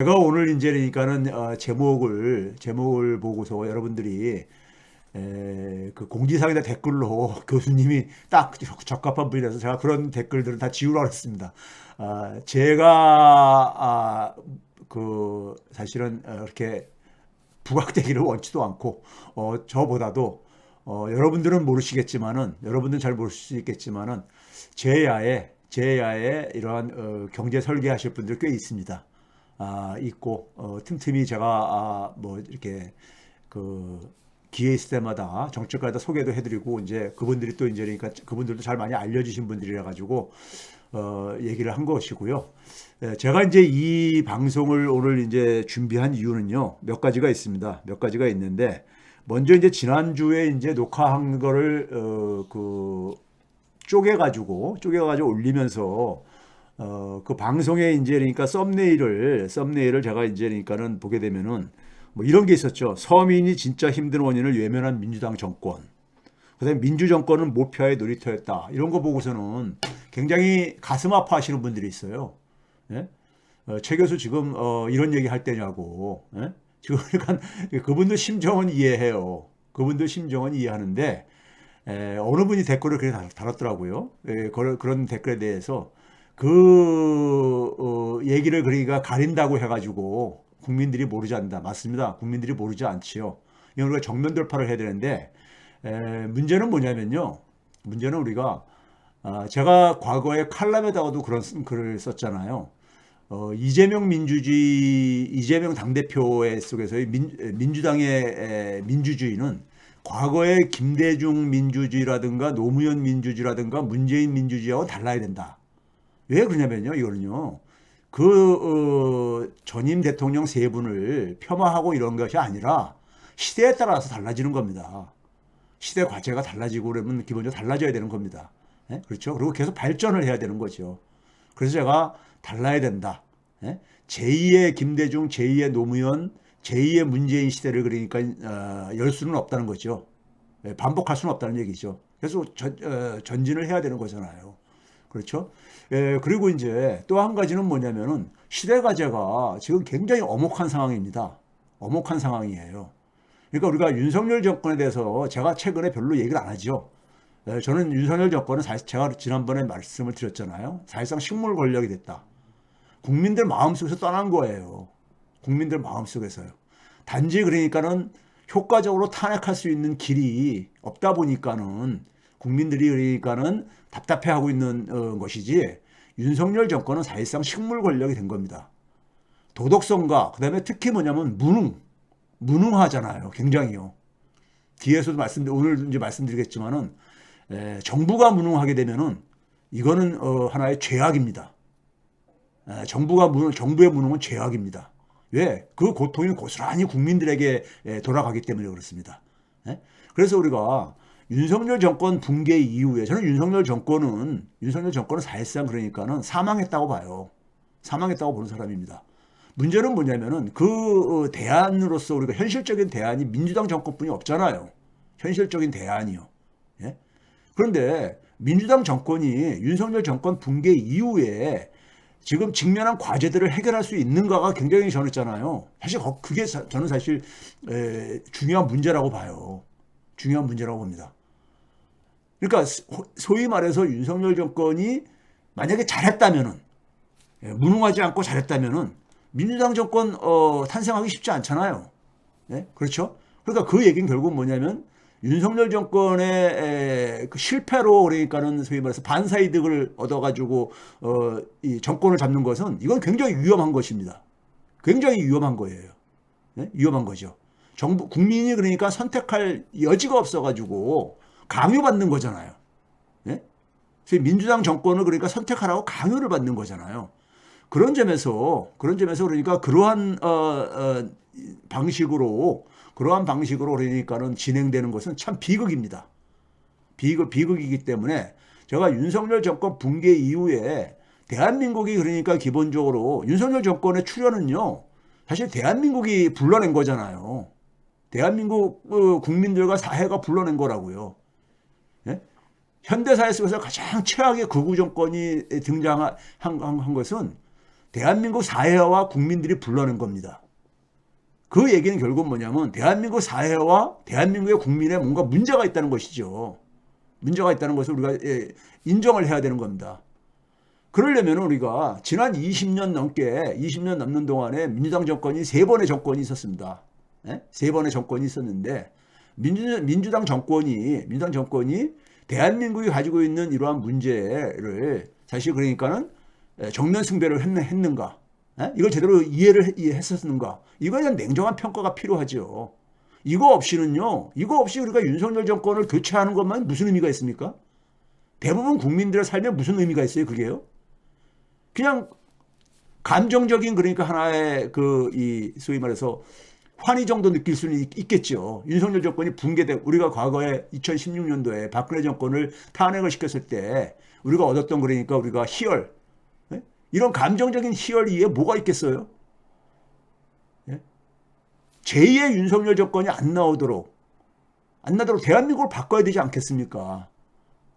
제가 오늘 이제 그러니까는 어, 제목을 제목을 보고서 여러분들이 에, 그 공지사항에다 댓글로 교수님이 딱 적합한 분이라서 제가 그런 댓글들은 다 지우라고 했습니다. 아, 제가 아, 그 사실은 어, 이렇게 부각되기를 원치도 않고 어, 저보다도 어, 여러분들은 모르시겠지만은 여러분들은 잘 모를 수 있겠지만은 제 야에 제 야에 이러한 어, 경제 설계하실 분들 꽤 있습니다. 아, 있고 어, 틈틈이 제가 아, 뭐 이렇게 그 기회 있을 때마다 정책가에다 소개도 해드리고 이제 그분들이 또 이제 그러니까 그분들도 잘 많이 알려주신 분들이라 가지고 어, 얘기를 한 것이고요. 예, 제가 이제 이 방송을 오늘 이제 준비한 이유는요 몇 가지가 있습니다. 몇 가지가 있는데 먼저 이제 지난주에 이제 녹화한 거를 어, 그 쪼개 가지고 쪼개 가지고 올리면서 어, 그 방송에 이제 그러니까 썸네일을 썸네일을 제가 이제 그러니까는 보게 되면은 뭐 이런 게 있었죠. 서민이 진짜 힘든 원인을 외면한 민주당 정권. 그다음에 민주 정권은 모피아의 놀이터였다. 이런 거 보고서는 굉장히 가슴 아파하시는 분들이 있어요. 예? 어, 최 교수 지금 어, 이런 얘기 할 때냐고. 예? 지금 그러니까 그분들 심정은 이해해요. 그분들 심정은 이해하는데 에, 어느 분이 댓글을 달- 달았더라고요. 에, 그런, 그런 댓글에 대해서 그 어, 얘기를 그러니까 가린다고 해가지고 국민들이 모르지 않는다. 맞습니다. 국민들이 모르지 않지요. 이건 우리가 정면 돌파를 해야 되는데 에, 문제는 뭐냐면요. 문제는 우리가 아, 제가 과거에 칼럼에다가도 그런 쓴 글을 썼잖아요. 어, 이재명 민주주의, 이재명 당대표의 속에서의 민, 민주당의 에, 민주주의는 과거의 김대중 민주주의라든가 노무현 민주주의라든가 문재인 민주주의하고 달라야 된다. 왜 그러냐면요, 이거는요. 그, 어, 전임 대통령 세 분을 폄하하고 이런 것이 아니라 시대에 따라서 달라지는 겁니다. 시대 과제가 달라지고 그러면 기본적으로 달라져야 되는 겁니다. 예? 그렇죠? 그리고 계속 발전을 해야 되는 거죠. 그래서 제가 달라야 된다. 예? 제2의 김대중, 제2의 노무현, 제2의 문재인 시대를 그러니까 어, 열 수는 없다는 거죠. 예, 반복할 수는 없다는 얘기죠. 그래서 전, 어, 전진을 해야 되는 거잖아요. 그렇죠? 예, 그리고 이제 또 한 가지는 뭐냐면은 시대 과제가 지금 굉장히 엄혹한 상황입니다. 엄혹한 상황이에요. 그러니까 우리가 윤석열 정권에 대해서 제가 최근에 별로 얘기를 안 하죠. 예, 저는 윤석열 정권은 사실 제가 지난번에 말씀을 드렸잖아요. 사실상 식물 권력이 됐다. 국민들 마음속에서 떠난 거예요. 국민들 마음속에서요. 단지 그러니까는 효과적으로 탄핵할 수 있는 길이 없다 보니까는 국민들이 그러니까는 답답해하고 있는 어, 것이지 윤석열 정권은 사실상 식물 권력이 된 겁니다. 도덕성과 그다음에 특히 뭐냐면 무능, 무능하잖아요. 굉장히요. 뒤에서도 말씀 오늘 이제 말씀드리겠지만은 에, 정부가 무능하게 되면은 이거는 어, 하나의 죄악입니다. 에, 정부가 무능, 정부의 무능은 죄악입니다. 왜? 그 고통이 고스란히 국민들에게 에, 돌아가기 때문에 그렇습니다. 예? 그래서 우리가 윤석열 정권 붕괴 이후에 저는 윤석열 정권은 윤석열 정권은 사실상 그러니까는 사망했다고 봐요. 사망했다고 보는 사람입니다. 문제는 뭐냐면은 그 어, 대안으로서 우리가 현실적인 대안이 민주당 정권뿐이 없잖아요. 현실적인 대안이요. 예? 그런데 민주당 정권이 윤석열 정권 붕괴 이후에 지금 직면한 과제들을 해결할 수 있는가가 굉장히 저는 있잖아요. 사실 거- 그게 사- 저는 사실 에, 중요한 문제라고 봐요. 중요한 문제라고 봅니다. 그러니까 소- 소위 말해서 윤석열 정권이 만약에 잘했다면은 예, 무능하지 않고 잘했다면은 민주당 정권 어, 탄생하기 쉽지 않잖아요. 예? 그렇죠? 그러니까 그 얘기는 결국 뭐냐면 윤석열 정권의 에, 그 실패로 그러니까는 소위 말해서 반사이득을 얻어가지고 어, 이 정권을 잡는 것은 이건 굉장히 위험한 것입니다. 굉장히 위험한 거예요. 예? 위험한 거죠. 정부 국민이 그러니까 선택할 여지가 없어가지고 강요받는 거잖아요. 예? 그래서 민주당 정권을 그러니까 선택하라고 강요를 받는 거잖아요. 그런 점에서 그런 점에서 그러니까 그러한 어, 어, 방식으로 그러한 방식으로 그러니까는 진행되는 것은 참 비극입니다. 비극 비극이기 때문에 제가 윤석열 정권 붕괴 이후에 대한민국이 그러니까 기본적으로 윤석열 정권의 출현은요 사실 대한민국이 불러낸 거잖아요. 대한민국 어, 국민들과 사회가 불러낸 거라고요. 예? 현대사회 속에서 가장 최악의 극우 정권이 등장한 한, 한 것은 대한민국 사회와 국민들이 불러낸 겁니다. 그 얘기는 결국 뭐냐면 대한민국 사회와 대한민국의 국민에 뭔가 문제가 있다는 것이죠. 문제가 있다는 것을 우리가 예, 인정을 해야 되는 겁니다. 그러려면 우리가 지난 20년 넘게 20년 넘는 동안에 민주당 정권이 세 번의 정권이 있었습니다. 예? 세 번의 정권이 있었는데 민주, 민주당 정권이 민주당 정권이 대한민국이 가지고 있는 이러한 문제를 사실 그러니까는 예, 정면 승배를 했, 했는가? 예? 이걸 제대로 이해를 해- 했었는가? 이거에 대한 냉정한 평가가 필요하죠. 이거 없이는요, 이거 없이 우리가 윤석열 정권을 교체하는 것만 무슨 의미가 있습니까? 대부분 국민들의 삶에 무슨 의미가 있어요, 그게요? 그냥 감정적인 그러니까 하나의 그 이 소위 말해서 환희 정도 느낄 수는 있- 있겠죠. 윤석열 정권이 붕괴돼 우리가 과거에 2016년도에 박근혜 정권을 탄핵을 시켰을 때 우리가 얻었던 그러니까 우리가 희열 예? 이런 감정적인 희열 이에 뭐가 있겠어요? 예? 제2의 윤석열 정권이 안 나오도록 안 나도록 대한민국을 바꿔야 되지 않겠습니까?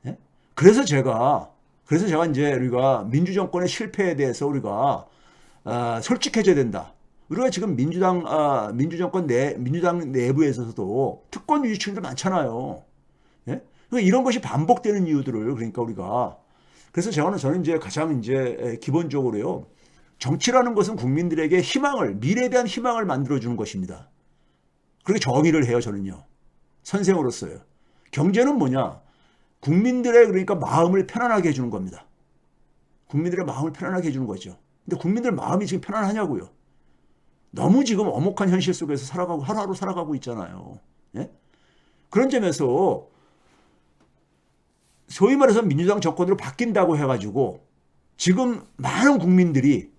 예? 그래서 제가 그래서 제가 이제 우리가 민주 정권의 실패에 대해서 우리가 아, 솔직해져야 된다. 우리가 지금 민주당 아, 민주 정권 내 민주당 내부에서도 특권 유지층들 많잖아요. 예? 그러니까 이런 것이 반복되는 이유들을 그러니까 우리가 그래서 저는 저는 이제 가장 이제 에, 기본적으로요. 정치라는 것은 국민들에게 희망을 미래에 대한 희망을 만들어 주는 것입니다. 그렇게 정의를 해요, 저는요. 선생으로서요. 경제는 뭐냐? 국민들의 그러니까 마음을 편안하게 해주는 겁니다. 국민들의 마음을 편안하게 해주는 거죠. 근데 국민들 마음이 지금 편안하냐고요. 너무 지금 엄혹한 현실 속에서 살아가고 하루하루 살아가고 있잖아요. 예? 그런 점에서 소위 말해서 민주당 정권으로 바뀐다고 해가지고 지금 많은 국민들이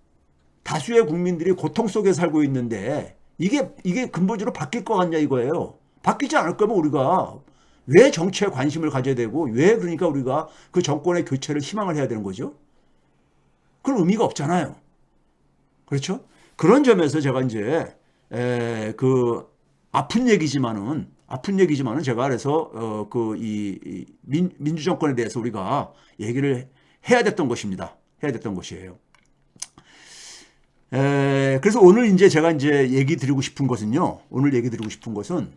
다수의 국민들이 고통 속에 살고 있는데 이게 이게 근본적으로 바뀔 것 같냐 이거예요. 바뀌지 않을 거면 우리가 왜 정치에 관심을 가져야 되고 왜 그러니까 우리가 그 정권의 교체를 희망을 해야 되는 거죠? 그런 의미가 없잖아요. 그렇죠? 그런 점에서 제가 이제 에, 그 아픈 얘기지만은 아픈 얘기지만은 제가 그래서 어, 그이 민주 정권에 대해서 우리가 얘기를 해야 됐던 것입니다. 해야 됐던 것이에요. 에, 그래서 오늘 이제 제가 이제 얘기 드리고 싶은 것은요. 오늘 얘기 드리고 싶은 것은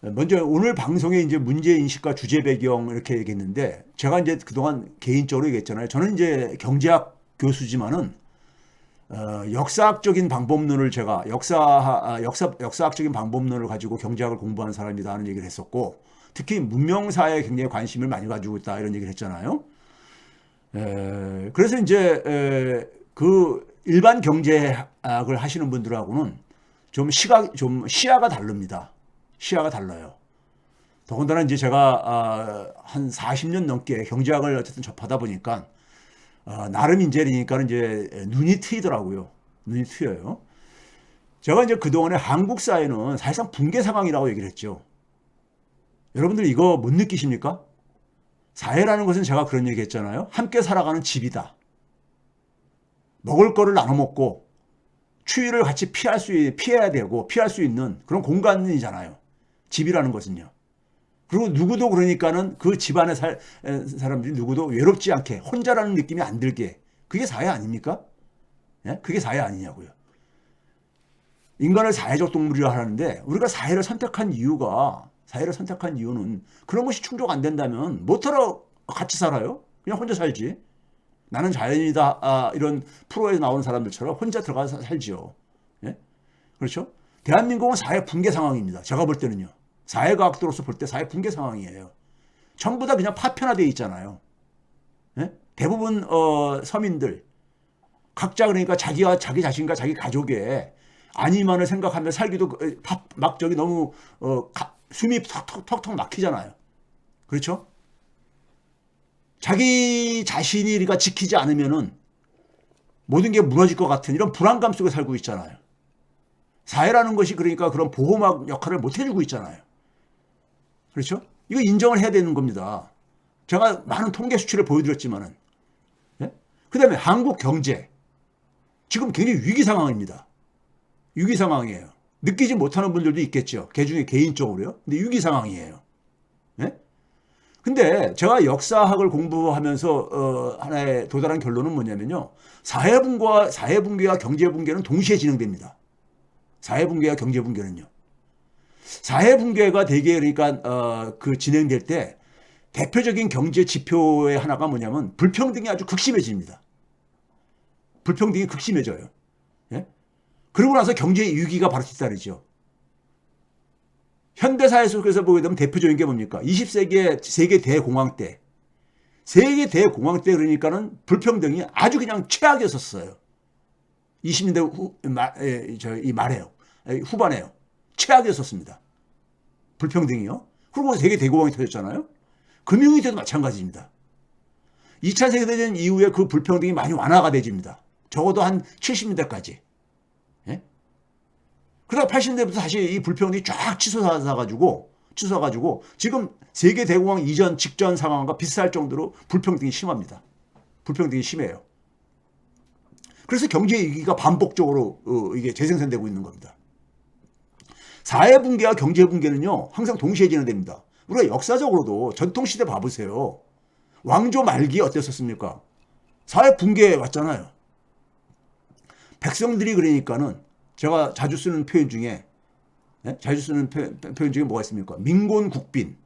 먼저 오늘 방송에 이제 문제 인식과 주제 배경 이렇게 얘기했는데 제가 이제 그동안 개인적으로 얘기했잖아요. 저는 이제 경제학 교수지만은 어, 역사학적인 방법론을 제가 역사 아, 역사 역사학적인 방법론을 가지고 경제학을 공부한 사람이다 하는 얘기를 했었고 특히 문명사에 굉장히 관심을 많이 가지고 있다 이런 얘기를 했잖아요. 에, 그래서 이제 에, 그 일반 경제학을 하시는 분들하고는 좀 시각 좀 시야가 다릅니다. 시야가 달라요. 더군다나 이제 제가 아, 한 40년 넘게 경제학을 어쨌든 접하다 보니까 아, 나름 그러니까 이제 눈이 트이더라고요. 눈이 트여요. 제가 이제 그동안에 한국 사회는 사실상 붕괴 상황이라고 얘기를 했죠. 여러분들 이거 못 느끼십니까? 사회라는 것은 제가 그런 얘기 했잖아요. 함께 살아가는 집이다. 먹을 거를 나눠 먹고 추위를 같이 피할 수, 있- 피해야 되고 피할 수 있는 그런 공간이잖아요. 집이라는 것은요. 그리고 누구도 그러니까는 그 집안의 살, 에, 사람들이 누구도 외롭지 않게 혼자라는 느낌이 안 들게 그게 사회 아닙니까? 예? 그게 사회 아니냐고요. 인간을 사회적 동물이라 하는데 우리가 사회를 선택한 이유가 사회를 선택한 이유는 그런 것이 충족 안 된다면 못하러 같이 살아요. 그냥 혼자 살지. 나는 자연이다 아, 이런 프로에 나오는 사람들처럼 혼자 들어가서 살지요. 예? 그렇죠? 대한민국은 사회 붕괴 상황입니다. 제가 볼 때는요. 사회과학도로서 볼 때 사회 붕괴 상황이에요. 전부 다 그냥 파편화되어 있잖아요. 예? 대부분 어, 서민들 각자 그러니까 자기와 자기 자신과 자기 가족의 안위만을 생각하며 살기도 그, 파- 막 저기 너무 어, 가- 숨이 턱턱 턱턱 막히잖아요. 그렇죠? 자기 자신이 우리가 지키지 않으면은 모든 게 무너질 것 같은 이런 불안감 속에 살고 있잖아요. 사회라는 것이 그러니까 그런 보호막 역할을 못 해주고 있잖아요. 그렇죠? 이거 인정을 해야 되는 겁니다. 제가 많은 통계 수치를 보여드렸지만은. 예? 그 다음에 한국 경제. 지금 굉장히 위기 상황입니다. 위기 상황이에요. 느끼지 못하는 분들도 있겠죠. 개 중에 개인적으로요. 근데 위기 상황이에요. 예? 근데 제가 역사학을 공부하면서 어, 하나의 도달한 결론은 뭐냐면요. 사회 붕괴와 사회 붕괴와 경제 붕괴는 동시에 진행됩니다. 사회 붕괴와 경제 붕괴는요. 사회 붕괴가 되게 그러니까 어, 그 진행될 때 대표적인 경제 지표의 하나가 뭐냐면 불평등이 아주 극심해집니다. 불평등이 극심해져요. 예? 그러고 나서 경제 위기가 바로 뒤따르죠. 현대사회 속에서 보게 되면 대표적인 게 뭡니까? 20세기의 세계 대공황 때. 세계 대공황 때 그러니까는 불평등이 아주 그냥 최악이었었어요. 20년대 후, 마, 에, 저, 이 말해요. 에, 후반에요. 최악이었었습니다. 불평등이요. 그리고 세계 대공황이 터졌잖아요. 금융위 때도 마찬가지입니다. 2차 세계대전 이후에 그 불평등이 많이 완화가 되집니다. 적어도 한 70년대까지. 예? 그러다 80년대부터 다시 이 불평등이 쫙 치솟아가지고, 치솟아가지고, 지금 세계 대공황 이전, 직전 상황과 비슷할 정도로 불평등이 심합니다. 불평등이 심해요. 그래서 경제 위기가 반복적으로 어, 이게 재생산되고 있는 겁니다. 사회 붕괴와 경제 붕괴는요, 항상 동시에 진행됩니다. 우리가 역사적으로도 전통시대 봐보세요. 왕조 말기에 어땠었습니까? 사회 붕괴 왔잖아요. 백성들이 그러니까는 제가 자주 쓰는 표현 중에 예? 자주 쓰는 표현, 표현 중에 뭐가 있습니까? 민곤국빈.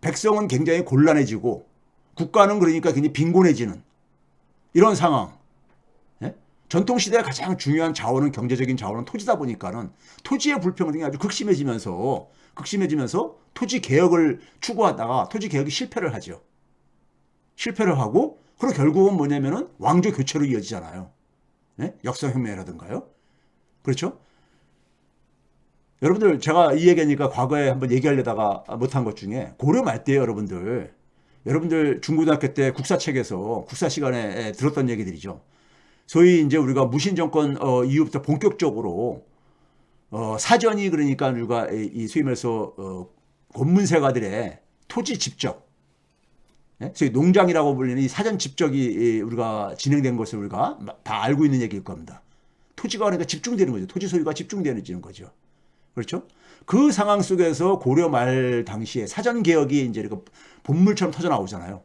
백성은 굉장히 곤란해지고 국가는 그러니까 굉장히 빈곤해지는 이런 상황. 예? 전통시대의 가장 중요한 자원은 경제적인 자원은 토지다 보니까는 토지의 불평등이 아주 극심해지면서 극심해지면서 토지 개혁을 추구하다가 토지 개혁이 실패를 하죠. 실패를 하고 그리고 결국은 뭐냐면은 왕조 교체로 이어지잖아요. 예? 역사혁명이라든가요. 그렇죠? 여러분들 제가 이 얘기하니까 과거에 한번 얘기하려다가 못한 것 중에 고려 말 때 여러분들 여러분들 중고등학교 때 국사책에서 국사 시간에 들었던 얘기들이죠. 소위 이제 우리가 무신 정권 어, 이후부터 본격적으로 어, 사전이 그러니까 우리가 이 소위 말해서 어, 권문세가들의 토지 집적, 예? 소위 농장이라고 불리는 이 사전 집적이 우리가 진행된 것을 우리가 다 알고 있는 얘기일 겁니다. 토지가 그러니까 집중되는 거죠. 토지 소유가 집중되는 거죠. 그렇죠? 그 상황 속에서 고려 말 당시에 사전 개혁이 이제 이렇게 본물처럼 터져 나오잖아요.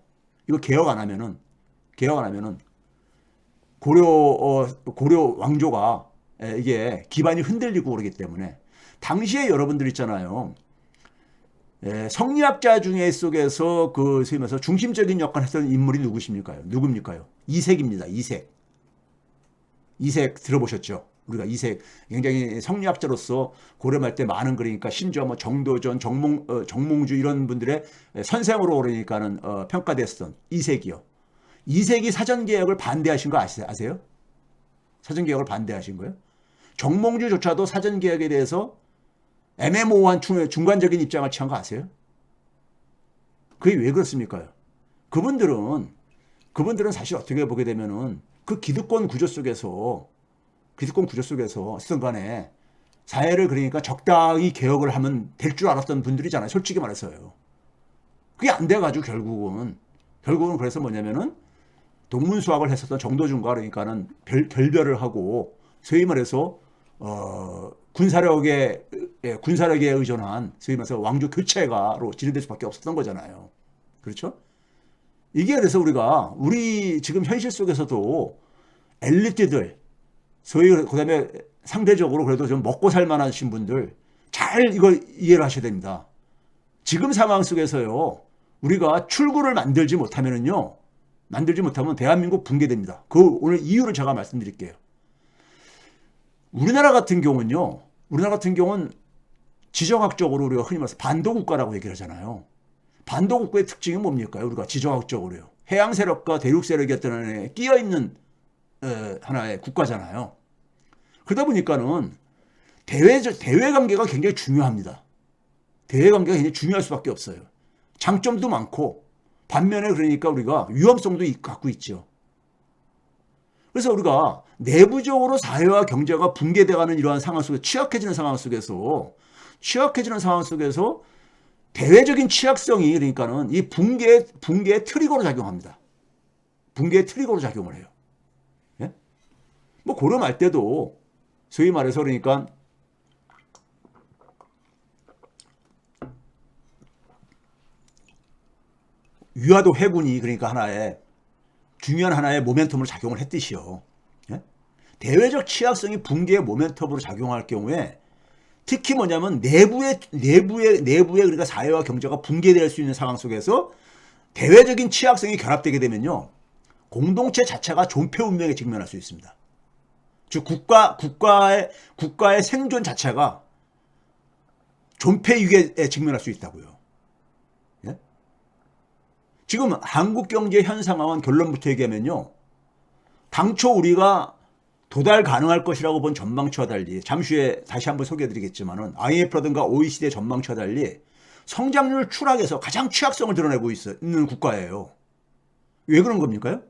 이거 개혁 안 하면은 개혁 안 하면은 고려 어, 고려 왕조가 이게 기반이 흔들리고 그러기 때문에 당시에 여러분들 있잖아요. 예, 성리학자 중에 속에서 그 말해서 중심적인 역할을 했던 인물이 누구십니까요? 누굽니까요? 이색입니다. 이색. 이색 들어보셨죠? 우리가 이색 굉장히 성리학자로서 고려할 때 많은 그러니까 심지어 뭐 정도전, 정몽, 어, 정몽주 이런 분들의 선생으로 그러니까는 어, 평가됐던 이색이요. 이색이 사전 개혁을 반대하신 거 아세요? 사전 개혁을 반대하신 거예요? 정몽주조차도 사전 개혁에 대해서 애매모호한 중간적인 입장을 취한 거 아세요? 그게 왜 그렇습니까? 그분들은 그분들은 사실 어떻게 보게 되면은 그 기득권 구조 속에서 기득권 구조 속에서 어쨌든 간에 사회를 그러니까 적당히 개혁을 하면 될 줄 알았던 분들이잖아요. 솔직히 말해서요. 그게 안 돼가지고 결국은 결국은 그래서 뭐냐면은 동문수학을 했었던 정도준과 그러니까는 별, 결별을 하고 소위 말해서 어, 군사력에 예, 군사력에 의존한 소위 말해서 왕조 교체가로 진행될 수밖에 없었던 거잖아요. 그렇죠? 이게 그래서 우리가 우리 지금 현실 속에서도 엘리트들 소위 그다음에 상대적으로 그래도 좀 먹고 살 만하신 분들 잘 이걸 이해를 하셔야 됩니다. 지금 상황 속에서요 우리가 출구를 만들지 못하면은요 만들지 못하면 대한민국 붕괴됩니다. 그 오늘 이유를 제가 말씀드릴게요. 우리나라 같은 경우는요. 우리나라 같은 경우는 지정학적으로 우리가 흔히 말해서 반도국가라고 얘기를 하잖아요. 반도국가의 특징이 뭡니까? 우리가 지정학적으로요. 해양 세력과 대륙 세력이 어떤 하나에 끼어 있는 하나의 국가잖아요. 그러다 보니까는 대외 대외 관계가 굉장히 중요합니다. 대외 관계가 굉장히 중요할 수밖에 없어요. 장점도 많고 반면에 그러니까 우리가 위험성도 갖고 있죠. 그래서 우리가 내부적으로 사회와 경제가 붕괴돼가는 이러한 상황 속에 취약해지는 상황 속에서 취약해지는 상황 속에서 대외적인 취약성이 그러니까는 이 붕괴 붕괴의 트리거로 작용합니다. 붕괴의 트리거로 작용을 해요. 예? 뭐말 때도 소위 말해서 그러니까 위화도 해군이 그러니까 하나의 중요한 하나의 모멘텀으로 작용을 했듯이요. 예? 대외적 취약성이 붕괴의 모멘텀으로 작용할 경우에 특히 뭐냐면 내부의 내부의 내부의 그러니까 사회와 경제가 붕괴될 수 있는 상황 속에서 대외적인 취약성이 결합되게 되면요. 공동체 자체가 존폐 운명에 직면할 수 있습니다. 즉 국가 국가의 국가의 생존 자체가 존폐 위기에 직면할 수 있다고요. 예? 지금 한국 경제 현 상황은 결론부터 얘기하면요. 당초 우리가 도달 가능할 것이라고 본 전망치와 달리 잠시 후에 다시 한번 소개해드리겠지만 은 IMF라든가 OECD의 전망치와 달리 성장률 추락에서 가장 취약성을 드러내고 있어, 있는 국가예요. 왜 그런 겁니까요?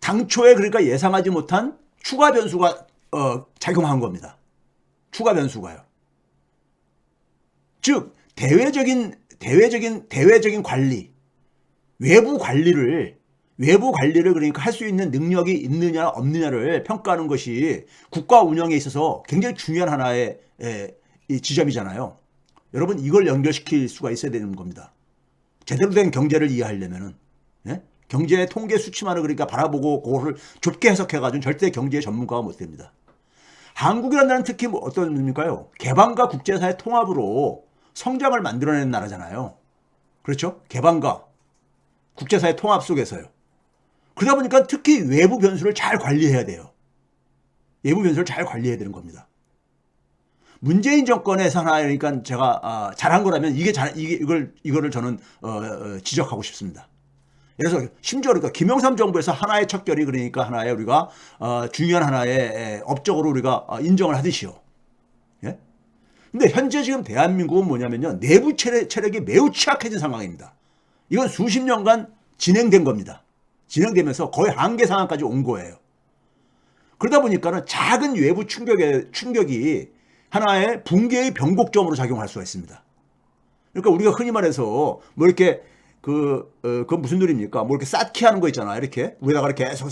당초에 그러니까 예상하지 못한 추가 변수가 어, 작용한 겁니다. 추가 변수가요. 즉 대외적인 대외적인 대외적인 관리, 외부 관리를 외부 관리를 그러니까 할 수 있는 능력이 있느냐 없느냐를 평가하는 것이 국가 운영에 있어서 굉장히 중요한 하나의 에, 이 지점이잖아요. 여러분 이걸 연결시킬 수가 있어야 되는 겁니다. 제대로 된 경제를 이해하려면은 예? 경제 통계 수치만을 그러니까 바라보고 그거를 좁게 해석해가지고 절대 경제 전문가가 못 됩니다. 한국이라는 나라는 특히 뭐 어떤 의미일까요? 개방과 국제사회 통합으로 성장을 만들어내는 나라잖아요. 그렇죠? 개방과 국제사회 통합 속에서요. 그러다 보니까 특히 외부 변수를 잘 관리해야 돼요. 외부 변수를 잘 관리해야 되는 겁니다. 문재인 정권에서 하나 그러니까 제가 아, 잘한 거라면 이게 잘 이게 이걸 이거를 저는 어, 어, 지적하고 싶습니다. 그래서 심지어 그러니까 김영삼 정부에서 하나의 척결이 그러니까 하나의 우리가 어, 중요한 하나의 에, 업적으로 우리가 어, 인정을 하듯이요. 예? 근데 현재 지금 대한민국은 뭐냐면요 내부 체력, 체력 이 매우 취약해진 상황입니다. 이건 수십 년간 진행된 겁니다. 진행되면서 거의 한계 상황까지 온 거예요. 그러다 보니까는 작은 외부 충격의 충격이 하나의 붕괴의 변곡점으로 작용할 수가 있습니다. 그러니까 우리가 흔히 말해서 뭐 이렇게 그, 어, 그 무슨 놀입니까? 뭐 이렇게 쌓기 하는 거 있잖아. 이렇게 위에다가 이렇게 계속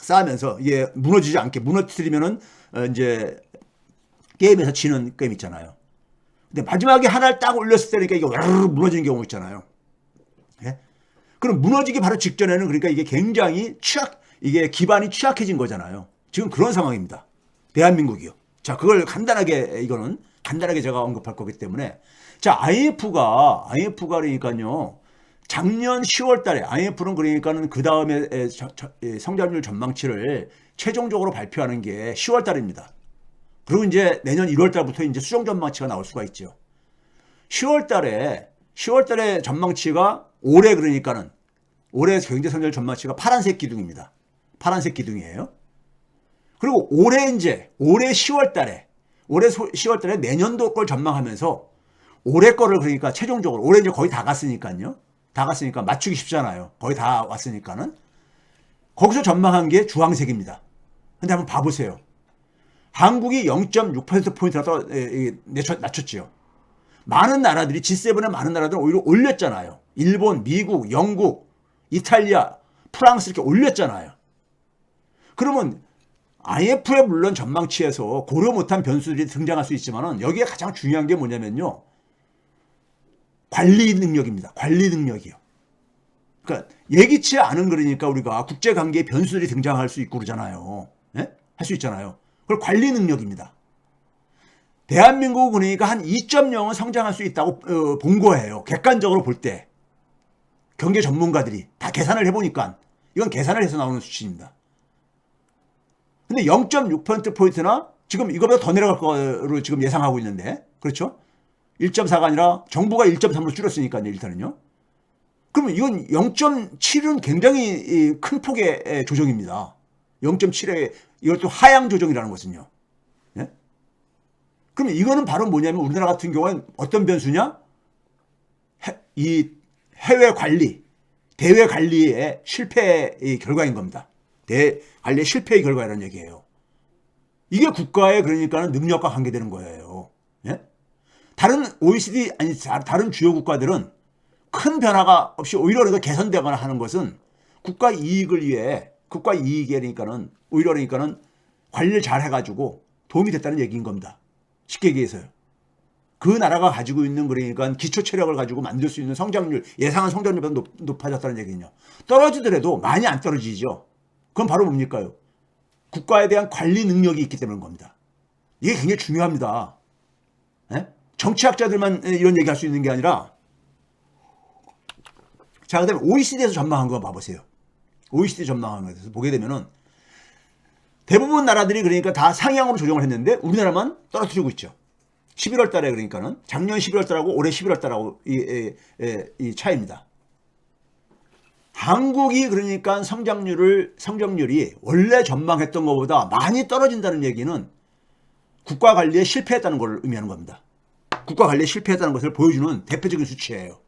쌓으면서 이게 무너지지 않게 무너뜨리면은 어, 이제 게임에서 지는 게임 있잖아요. 근데 마지막에 하나를 딱 올렸을 때니까 이게 와르르 무너지는 경우 있잖아요. 예? 그럼 무너지기 바로 직전에는 그러니까 이게 굉장히 취약, 이게 기반이 취약해진 거잖아요. 지금 그런 상황입니다. 대한민국이요. 자, 그걸 간단하게 이거는 간단하게 제가 언급할 거기 때문에 자, IMF가 IMF가 그러니까요. 작년 10월 달에 IMF는 그러니까는 그 다음에 성장률 전망치를 최종적으로 발표하는 게 10월 달입니다. 그리고 이제 내년 1월 달부터 이제 수정 전망치가 나올 수가 있죠. 10월 달에 10월 달에 전망치가 올해 그러니까는 올해 경제 성장 전망치가 파란색 기둥입니다. 파란색 기둥이에요. 그리고 올해 이제 올해 10월 달에 올해 10월 달에 내년도 걸 전망하면서 올해 거를 그러니까 최종적으로 올해 이제 거의 다 갔으니까요. 다 갔으니까 맞추기 쉽잖아요. 거의 다 왔으니까는. 거기서 전망한 게 주황색입니다. 근데 한번 봐보세요. 한국이 0.6%포인트나 더 낮췄지요. 많은 나라들이 G7의 많은 나라들은 오히려 올렸잖아요. 일본, 미국, 영국, 이탈리아, 프랑스 이렇게 올렸잖아요. 그러면 IMF의 물론 전망치에서 고려 못한 변수들이 등장할 수 있지만은 여기에 가장 중요한 게 뭐냐면요. 관리 능력입니다. 관리 능력이요. 그러니까 예기치 않은 그러니까 우리가 국제 관계에 변수들이 등장할 수 있고 그러잖아요. 예? 할수 있잖아요. 그걸 관리 능력입니다. 대한민국 그러니까 한 2.0은 성장할 수 있다고 어, 본 거예요. 객관적으로 볼 때. 경제 전문가들이 다 계산을 해보니까 이건 계산을 해서 나오는 수치입니다. 근데 0.6%포인트나 지금 이거보다 더 내려갈 거로 지금 예상하고 있는데 그렇죠? 1.4가 아니라 정부가 1.3으로 줄였으니까요, 일단은요. 그러면 이건 0.7은 굉장히 큰 폭의 조정입니다. 0.7의 이것도 하향 조정이라는 것은요. 예? 그러면 이거는 바로 뭐냐면 우리나라 같은 경우는 어떤 변수냐? 해, 이 해외 관리, 대외 관리의 실패의 결과인 겁니다. 대 관리의 실패의 결과라는 얘기예요. 이게 국가의 그러니까는 능력과 관계되는 거예요. 예? 다른 OECD 아니 다른 주요 국가들은 큰 변화가 없이 오히려 개선되거나 하는 것은 국가 이익을 위해 국가 이익이니까는 오히려 그러니까는 관리를 잘 해가지고 도움이 됐다는 얘기인 겁니다. 쉽게 얘기해서요. 그 나라가 가지고 있는 그러니까 기초 체력을 가지고 만들 수 있는 성장률 예상한 성장률보다 높, 높아졌다는 얘기는요. 떨어지더라도 많이 안 떨어지죠. 그건 바로 뭡니까요? 국가에 대한 관리 능력이 있기 때문인 겁니다. 이게 굉장히 중요합니다. 예? 정치학자들만 이런 얘기할 수 있는 게 아니라 자 그 다음에 OECD에서 전망한 거 봐보세요. OECD 전망한 거에서 보게 되면은 대부분 나라들이 그러니까 다 상향으로 조정을 했는데 우리나라만 떨어뜨리고 있죠. 11월 달에 그러니까는 작년 11월 달하고 올해 11월 달하고 이, 이, 이, 이 차이입니다. 한국이 그러니까 성장률을 성장률이 원래 전망했던 것보다 많이 떨어진다는 얘기는 국가 관리에 실패했다는 걸 의미하는 겁니다. 국가 관리에 실패했다는 것을 보여주는 대표적인 수치예요.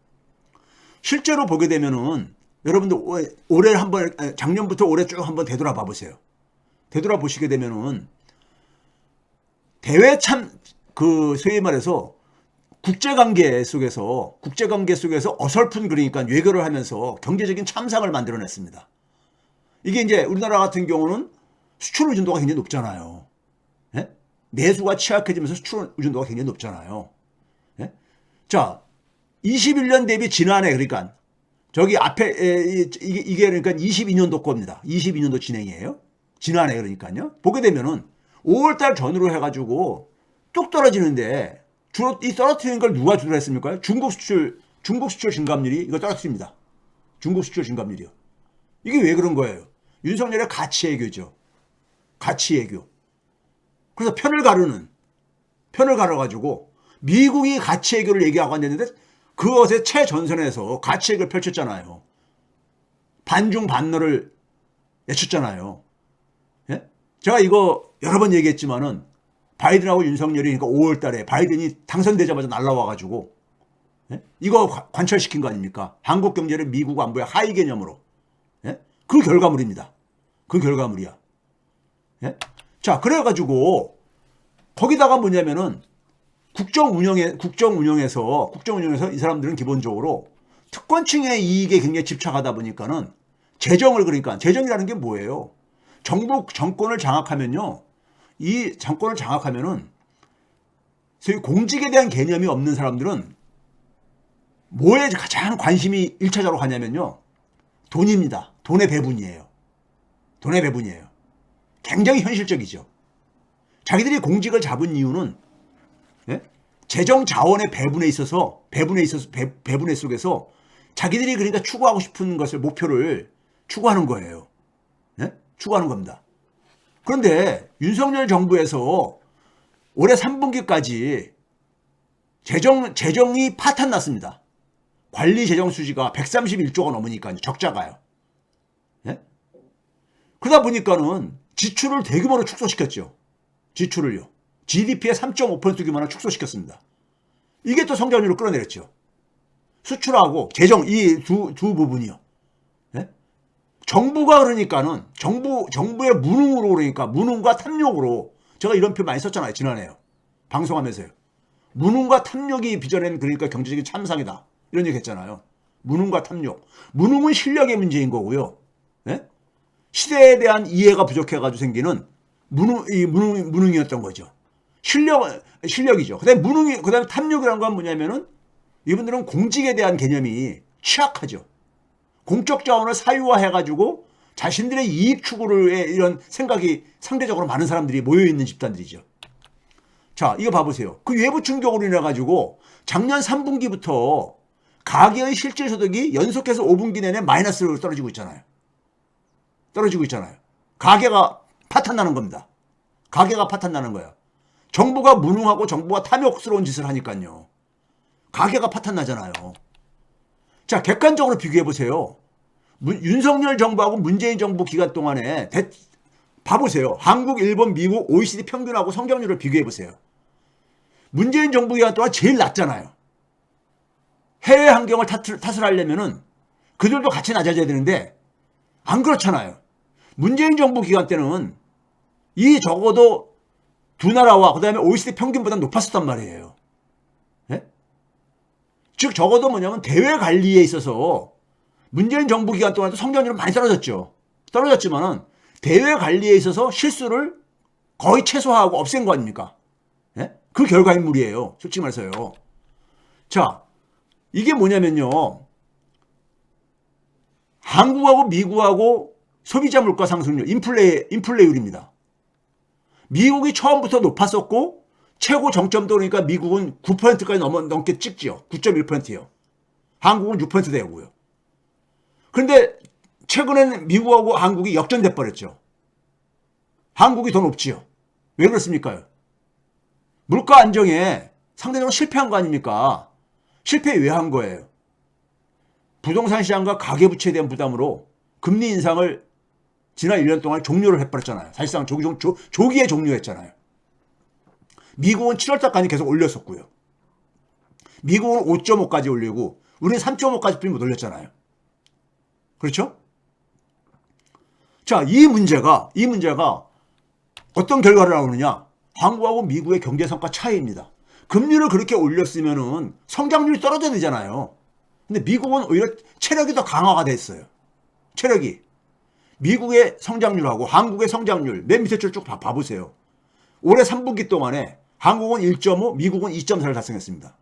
실제로 보게 되면은 여러분들 올- 올해 한번 작년부터 올해 쭉 한번 되돌아봐 보세요. 되돌아 보시게 되면은 대외 참 그 소위 말해서 국제 관계 속에서 국제 관계 속에서 어설픈 그러니까 외교를 하면서 경제적인 참상을 만들어냈습니다. 이게 이제 우리나라 같은 경우는 수출 의존도가 굉장히 높잖아요. 예? 내수가 취약해지면서 수출 의존도가 굉장히 높잖아요. 예? 자, 21년 대비 지난해 그러니까 저기 앞에 에, 이- 이게, 이게 그러니까 22년도 겁니다. 22년도 진행이에요. 지난해 그러니까요. 보게 되면은 5월달 전후로 해가지고 뚝 떨어지는데 주로 이 떨어뜨리는 걸 누가 주로 했습니까? 중국 수출 중국 수출 증감률이 이거 떨어뜨립니다. 중국 수출 증감률이요. 이게 왜 그런 거예요? 윤석열의 가치 애교죠. 가치 애교. 그래서 편을 가르는 편을 가려가지고 미국이 가치 애교를 얘기하고 앉았는데 그것의 최전선에서 가치 애교를 펼쳤잖아요. 반중 반너를 외쳤잖아요. 예? 제가 이거 여러 번 얘기했지만은 바이든하고 윤석열이 그러니까 5월 달에 바이든이 당선되자마자 날라와가지고 예? 이거 관- 관철시킨 거 아닙니까? 한국 경제를 미국 안보의 하위 개념으로. 예? 그 결과물입니다. 그 결과물이야. 예? 자, 그래가지고 거기다가 뭐냐면은 국정 운영에 국정 운영에서 국정 운영에서 이 사람들은 기본적으로 특권층의 이익에 굉장히 집착하다 보니까는 재정을 그러니까 재정이라는 게 뭐예요? 정부 정권을 장악하면요. 이 정권을 장악하면은 소위 공직에 대한 개념이 없는 사람들은 뭐에 가장 관심이 일차적으로 가냐면요. 돈입니다. 돈의 배분이에요. 돈의 배분이에요. 굉장히 현실적이죠. 자기들이 공직을 잡은 이유는 예? 재정 자원의 배분에 있어서 배분에 있어서 배, 배분에 속에서 자기들이 그러니까 추구하고 싶은 것을 목표를 추구하는 거예요. 예? 추구하는 겁니다. 그런데 윤석열 정부에서 올해 3분기까지 재정 재정이 파탄 났습니다. 관리 재정 수지가 131조가 넘으니까 적자가요. 예? 그러다 보니까는 지출을 대규모로 축소시켰죠. 지출을요. GDP의 3.5% 규모나 축소시켰습니다. 이게 또 성장률을 끌어내렸죠. 수출하고 재정 이 두두 부분이요. 예? 정부가 그러니까는 정부 정부의 무능으로 그러니까 무능과 탐욕으로 제가 이런 표현 많이 썼잖아요 지난해요 방송하면서요. 무능과 탐욕이 빚어낸 그러니까 경제적인 참상이다 이런 얘기 했잖아요. 무능과 탐욕. 무능은 실력의 문제인 거고요. 예? 시대에 대한 이해가 부족해가지고 생기는 무능, 이 무능, 무능이었던 거죠. 실력, 실력이죠. 그 다음에 무능이, 그 다음에 탐욕이라는 건 뭐냐면은 이분들은 공직에 대한 개념이 취약하죠. 공적 자원을 사유화해 가지고 자신들의 이익 추구를 해 이런 생각이 상대적으로 많은 사람들이 모여 있는 집단들이죠. 자, 이거 봐보세요. 그 외부 충격으로 인해 가지고 작년 3분기부터 가계의 실질 소득이 연속해서 5분기 내내 마이너스로 떨어지고 있잖아요. 떨어지고 있잖아요. 가계가 파탄 나는 겁니다. 가계가 파탄 나는 거예요. 정부가 무능하고 정부가 탐욕스러운 짓을 하니까요. 가계가 파탄나잖아요. 자, 객관적으로 비교해 보세요. 윤석열 정부하고 문재인 정부 기간 동안에 대- 봐보세요. 한국, 일본, 미국, OECD 평균하고 성장률을 비교해 보세요. 문재인 정부 기간 동안 제일 낮잖아요. 해외 환경을 탓을, 탓을 하려면은 그들도 같이 낮아져야 되는데 안 그렇잖아요. 문재인 정부 기간 때는 이 적어도 두 나라와 그 다음에 OECD 평균보다 높았었단 말이에요. 예? 즉 적어도 뭐냐면 대외 관리에 있어서 문재인 정부 기간 동안도 성장률은 많이 떨어졌죠. 떨어졌지만은 대외 관리에 있어서 실수를 거의 최소화하고 없앤 거 아닙니까? 예? 그 결과 인물이에요. 솔직히 말해서요. 자, 이게 뭐냐면요. 한국하고 미국하고 소비자 물가 상승률, 인플레, 인플레율입니다. 미국이 처음부터 높았었고, 최고 정점도 그러니까 미국은 9%까지 넘어, 넘게 찍지요. 9.1%요. 한국은 6% 되고요. 그런데 최근에는 미국하고 한국이 역전돼 버렸죠. 한국이 더 높지요. 왜 그렇습니까? 물가 안정에 상대적으로 실패한 거 아닙니까? 실패 왜 한 거예요? 부동산 시장과 가계부채에 대한 부담으로 금리 인상을 지난 1년 동안 종료를 해버렸잖아요. 사실상 조기, 조, 조, 조기에 종료했잖아요. 미국은 7월달까지 계속 올렸었고요. 미국은 5.5까지 올리고 우리는 3.5까지 뿐이 못 올렸잖아요. 그렇죠? 자, 이 문제가 이 문제가 어떤 결과를 나오느냐? 한국하고 미국의 경제 성과 차이입니다. 금리를 그렇게 올렸으면은 성장률이 떨어져야 되잖아요. 근데 미국은 오히려 체력이 더 강화가 됐어요. 체력이. 미국의 성장률하고 한국의 성장률 맨 밑에 줄 쭉 봐보세요. 올해 3분기 동안에 한국은 1.5, 미국은 2.4를 달성했습니다.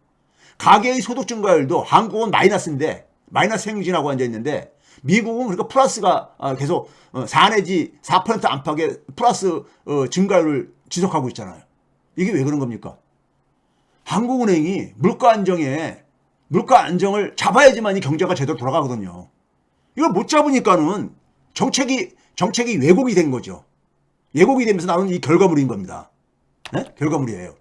가계의 소득 증가율도 한국은 마이너스인데 마이너스 행진하고 앉아 있는데 미국은 그러니까 플러스가 아, 계속 4 내지 4% 안팎의 플러스 어, 증가율을 지속하고 있잖아요. 이게 왜 그런 겁니까? 한국은행이 물가 안정에 물가 안정을 잡아야지만 이 경제가 제대로 돌아가거든요. 이걸 못 잡으니까는 정책이 정책이 왜곡이 된 거죠. 왜곡이 되면서 나오는 이 결과물인 겁니다. 네? 결과물이에요.